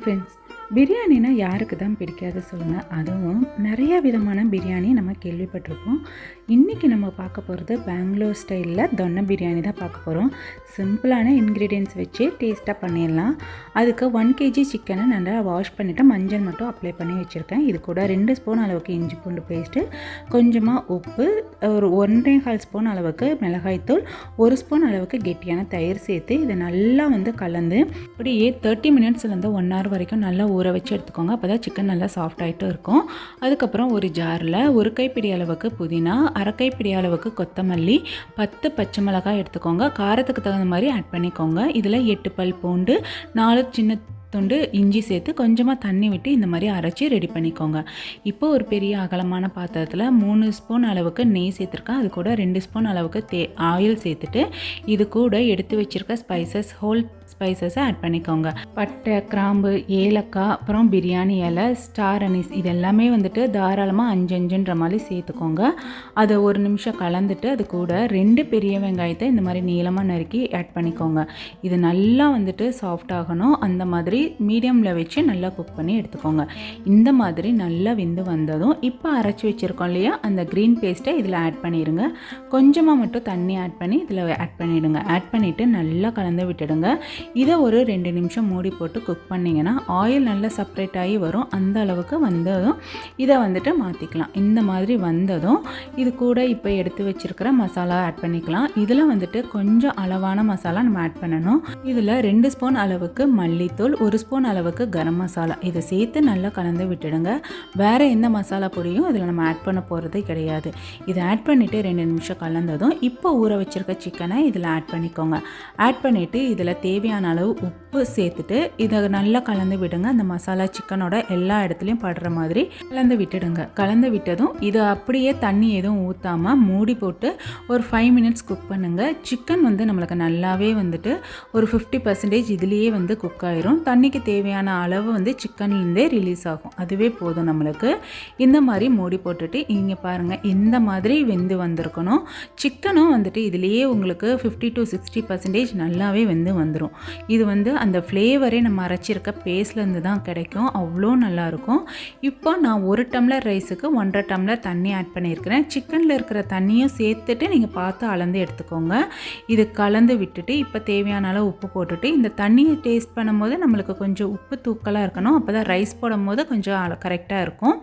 Friends பிரியாணினா யாருக்கு தான் பிடிக்காது சொல்லுங்கள் அதுவும் நிறைய விதமான பிரியாணி நம்ம கேள்விப்பட்டிருப்போம். இன்றைக்கி நம்ம பார்க்க போகிறது பெங்களூர் ஸ்டைலில் தொன்னை பிரியாணி தான் பார்க்க போகிறோம் சிம்பிளான இன்க்ரீடியன்ஸ் வச்சு டேஸ்ட்டாக பண்ணிடலாம். அதுக்கு ஒன் கேஜி சிக்கனை நல்லா வாஷ் பண்ணிவிட்டு மஞ்சள் மட்டும் அப்ளை பண்ணி வச்சுருக்கேன். இது கூட ரெண்டு ஸ்பூன் அளவுக்கு இஞ்சி பூண்டு பேஸ்ட்டு கொஞ்சமாக உப்பு ஒரு ஒன்றே கால் ஸ்பூன் அளவுக்கு மிளகாய்த்தூள் ஒரு ஸ்பூன் அளவுக்கு கெட்டியான தயிர் சேர்த்து இதை நல்லா வந்து கலந்து அப்படியே தேர்ட்டி மினிட்ஸ்லேருந்து ஒன் ஹவர் வரைக்கும் நல்லா ஊற வச்சு எடுத்துக்கோங்க. அப்போ தான் சிக்கன் நல்லா சாஃப்ட் ஆகிட்டும் இருக்கும். அதுக்கப்புறம் ஒரு ஜாரில் ஒரு கைப்பிடி அளவுக்கு புதினா அரை கைப்பிடி அளவுக்கு கொத்தமல்லி பத்து பச்சை மிளகாய் எடுத்துக்கோங்க. காரத்துக்கு தகுந்த மாதிரி ஆட் பண்ணிக்கோங்க. இதில் எட்டு பல் பூண்டு நாலு சின்ன துண்டு இஞ்சி சேர்த்து கொஞ்சமாக தண்ணி விட்டு இந்த மாதிரி அரைச்சி ரெடி பண்ணிக்கோங்க. இப்போ ஒரு பெரிய அகலமான பாத்திரத்தில் மூணு ஸ்பூன் அளவுக்கு நெய் சேர்த்துருக்கேன். அது கூட ரெண்டு ஸ்பூன் அளவுக்கு தே ஆயில் சேர்த்துட்டு இது கூட எடுத்து வச்சுருக்க ஸ்பைசஸ் ஹோல் ஸ்பைசஸை ஆட் பண்ணிக்கோங்க. பட்டை கிராம்பு ஏலக்காய் அப்புறம் பிரியாணி இலை ஸ்டார் அனிஸ் இது எல்லாமே வந்துட்டு தாராளமாக அஞ்சு அஞ்சுன்ற மாதிரி சேர்த்துக்கோங்க. அதை ஒரு நிமிஷம் கலந்துட்டு அது கூட ரெண்டு பெரிய வெங்காயத்தை இந்த மாதிரி நீளமாக நறுக்கி ஆட் பண்ணிக்கோங்க. இது நல்லா வந்துட்டு சாஃப்ட் ஆகணும். அந்த மாதிரி மீடியமில் வச்சு நல்லா குக் பண்ணி எடுத்துக்கோங்க. இந்த மாதிரி நல்லா வெந்து வந்ததும் இப்போ அரைச்சி வச்சுருக்கோம் இல்லையா? அந்த க்ரீன் பேஸ்ட்டை இதில் ஆட் பண்ணிடுங்க கொஞ்சமாக மட்டும் தண்ணி ஆட் பண்ணி இதில் ஆட் பண்ணிவிடுங்க ஆட் பண்ணிவிட்டு நல்லா கலந்து விட்டுடுங்க. இதை ஒரு ரெண்டு நிமிஷம் மூடி போட்டு குக் பண்ணிங்கன்னா ஆயில் நல்லா செப்ரேட் ஆகி வரும். அந்த அளவுக்கு வந்ததும் இதை வந்துட்டு மாற்றிக்கலாம் இந்த மாதிரி வந்ததும் இது கூட இப்போ எடுத்து வச்சுருக்கிற மசாலா ஆட் பண்ணிக்கலாம். இதில் வந்துட்டு கொஞ்சம் அளவான மசாலா நம்ம ஆட் பண்ணணும். இதில் ரெண்டு ஸ்பூன் அளவுக்கு மல்லித்தூள் ஒரு ஸ்பூன் அளவுக்கு கரம் மசாலா. இதை சேர்த்து நல்லா கலந்து விட்டுடுங்க. வேறு எந்த மசாலா பொடியும் இதில் நம்ம ஆட் பண்ண போகிறது கிடையாது. இதை ஆட் பண்ணிவிட்டு ரெண்டு நிமிஷம் கலந்ததும் இப்போ ஊற வச்சுருக்க சிக்கனை இதில் ஆட் பண்ணிக்கோங்க. ஆட் பண்ணிவிட்டு இதில் தேவையான அளவு உப்பு சேர்த்துட்டு இதை நல்லா கலந்து விடுங்க. அந்த மசாலா சிக்கனோட எல்லா இடத்துலையும் படுற மாதிரி கலந்து விட்டுடுங்க. கலந்து விட்டதும் இது அப்படியே தண்ணி எதுவும் ஊற்றாமல் மூடி போட்டு ஒரு ஃபைவ் மினிட்ஸ் குக் பண்ணுங்கள் சிக்கன் வந்து நம்மளுக்கு நல்லாவே வந்துட்டு ஒரு ஃபிஃப்டி பர்சன்டேஜ் இதுலேயே வந்து குக் ஆயிரும். தண்ணிக்கு தேவையான அளவு வந்து சிக்கன்லேருந்தே ரிலீஸ் ஆகும். அதுவே போதும் நம்மளுக்கு. இந்த மாதிரி மூடி போட்டுட்டு இங்கே பாருங்கள் இந்த மாதிரி வெந்து வந்திருக்கணும். சிக்கனும் வந்துட்டு இதுலேயே உங்களுக்கு ஃபிஃப்டி டு சிக்ஸ்டி பர்சன்டேஜ் நல்லாவே வெந்து வந்துடும் இது வந்து அந்த ஃப்ளேவரே நம்ம அரைச்சிருக்க பேஸ்ட்லேருந்து தான் கிடைக்கும். அவ்வளோ நல்லாயிருக்கும். இப்போ நான் ஒரு டம்ளர் ரைஸுக்கு ஒன்றரை டம்ளர் தண்ணி ஆட் பண்ணியிருக்கிறேன். சிக்கனில் இருக்கிற தண்ணியும் சேர்த்துட்டு நீங்கள் பார்த்து அளந்து எடுத்துக்கோங்க. இது கலந்து விட்டுட்டு இப்போ தேவையான அளவு உப்பு போட்டுட்டு இந்த தண்ணியை டேஸ்ட் பண்ணும்போது நம்மளுக்கு கொஞ்சம் உப்பு தூக்கலாக இருக்கணும். அப்போ தான் ரைஸ் போடும்போது கொஞ்சம் கரெக்டாக இருக்கும்.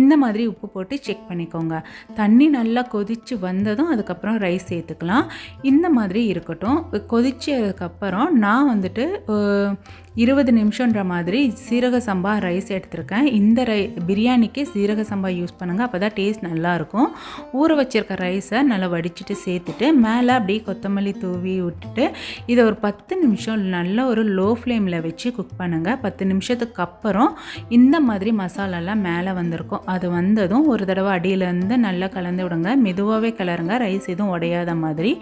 இந்த மாதிரி உப்பு போட்டு செக் பண்ணிக்கோங்க. தண்ணி நல்லா கொதித்து வந்ததும் அதுக்கப்புறம் ரைஸ் சேர்த்துக்கலாம். இந்த மாதிரி இருக்கட்டும். கொதிச்சதுக்கப்புறம் நான் வந்துட்டு இருபது நிமிஷன்ற மாதிரி சீரக சம்பா ரைஸ் எடுத்திருக்கேன். இந்த ரை பிரியாணிக்கு சீரக சம்பா யூஸ் பண்ணுங்கள் அப்போ தான் டேஸ்ட் நல்லாயிருக்கும் ஊற வச்சிருக்க ரைஸை நல்லா வடிச்சிட்டு சேர்த்துட்டு மேலே அப்படியே கொத்தமல்லி தூவி விட்டுட்டு இதை ஒரு பத்து நிமிஷம் நல்ல ஒரு லோ ஃப்ளேமில் வச்சு குக் பண்ணுங்கள் பத்து நிமிஷத்துக்கு அப்புறம் இந்த மாதிரி மசாலாலாம் மேலே வந்திருக்கும். அது வந்ததும் ஒரு தடவை அடியிலேருந்து நல்லா கலந்து விடுங்க. மெதுவாகவே கிளறுங்க. ரைஸ் எதுவும் உடையாத மாதிரி.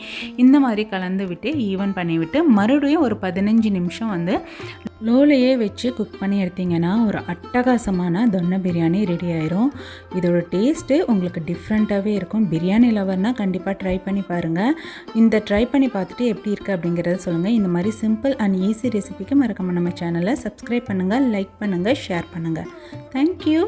இந்த மாதிரி கலந்து விட்டு ஈவன் பண்ணிவிட்டு மறுபடியும் ஒரு பதினஞ்சு நிமிஷம் வந்து லோலையே வச்சு குக் பண்ணி எடுத்தீங்கன்னா ஒரு அட்டகாசமான தொன்னை பிரியாணி ரெடி ஆயிரும். இதோட டேஸ்ட்டு உங்களுக்கு டிஃப்ரெண்ட்டாகவே இருக்கும். பிரியாணி லவர்னால் கண்டிப்பாக ட்ரை பண்ணி பாருங்கள் இந்த ட்ரை பண்ணி பார்த்துட்டு எப்படி இருக்குது அப்படிங்கிறத சொல்லுங்கள் இந்த மாதிரி சிம்பிள் அண்ட் ஈஸி ரெசிபிக்கு மறக்காமல் நம்ம சேனலை சப்ஸ்கிரைப் பண்ணுங்கள் லைக் பண்ணுங்கள் ஷேர் பண்ணுங்கள் தேங்க்யூ